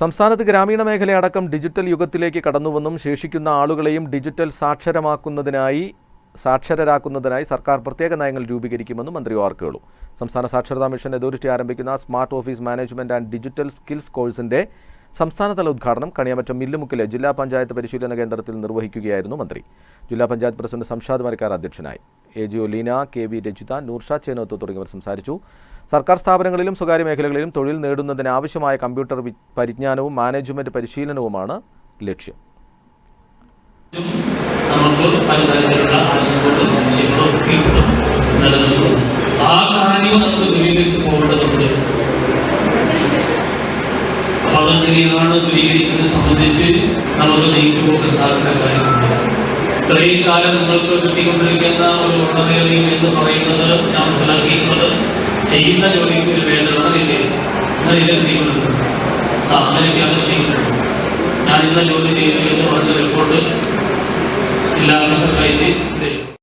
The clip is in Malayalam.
സംസ്ഥാനത്ത് ഗ്രാമീണ മേഖലയടക്കം ഡിജിറ്റൽ യുഗത്തിലേക്ക് കടന്നുവെന്നും ശേഷിക്കുന്ന ആളുകളെയും ഡിജിറ്റൽ സാക്ഷരമാക്കുന്നതിനായി സാക്ഷരരാക്കുന്നതിനായി സർക്കാർ പ്രത്യേക നയങ്ങൾ രൂപീകരിക്കുമെന്നും മന്ത്രി ഓർക്കുകയുള്ളൂ സംസ്ഥാന സാക്ഷരതാ മിഷൻ അതോറിറ്റി ആരംഭിക്കുന്ന smart office management and digital skills കോഴ്സിന്റെ സംസ്ഥാനതല ഉദ്ഘാടനം കണിയാമറ്റം മില്ലുമുക്കിലെ ജില്ലാ പഞ്ചായത്ത് പരിശീലന കേന്ദ്രത്തിൽ നിർവഹിക്കുകയായിരുന്നു മന്ത്രി. ജില്ലാ പഞ്ചായത്ത് പ്രസിഡന്റ് സംഷാദ് മരക്കാർ അധ്യക്ഷനായി. A G O Leena K V Rajitha Noorsha Chenoth തുടങ്ങിയവർ സംസാരിച്ചു. സർക്കാർ സ്ഥാപനങ്ങളിലും സ്വകാര്യ മേഖലകളിലും തൊഴിൽ നേടുന്നതിന് ആവശ്യമായ കമ്പ്യൂട്ടർ പരിജ്ഞാനവും മാനേജ്മെന്റ് പരിശീലനവുമാണ് ലക്ഷ്യം. നമുക്ക് പലതരത്തിലുള്ള ആശങ്കകളും സംശയങ്ങളും ഒക്കെ ഇപ്പോഴും നിലനിൽക്കുന്നു ആ കാര്യം നമുക്ക് ദൂരീകരിച്ച് പോകേണ്ടതുണ്ട്. അപ്പൊ അതെങ്ങനെയാണ് സംബന്ധിച്ച് നമുക്ക് നീക്കുപോക്ക് ഉണ്ടാക്കേണ്ട കാര്യമുണ്ട് ഇത്രയും കാലം നിങ്ങൾക്ക് കിട്ടിക്കൊണ്ടിരിക്കുന്ന ഒരു ഉടനേറിയും എന്ന് പറയുന്നത് ഞാൻ മനസ്സിലാക്കിയിട്ടുള്ളത് ചെയ്യുന്ന ജോലിക്ക് ഒരു വേദന ഇല്ലേ അങ്ങനെ കിട്ടിക്കൊണ്ടിരുന്നത് ആ അങ്ങനെയൊക്കെയാണ് കിട്ടിക്കൊണ്ടിരുന്നത് ഞാൻ ഇന്ന ജോലി ചെയ്യുന്നു എന്ന് പറഞ്ഞ റിപ്പോർട്ട്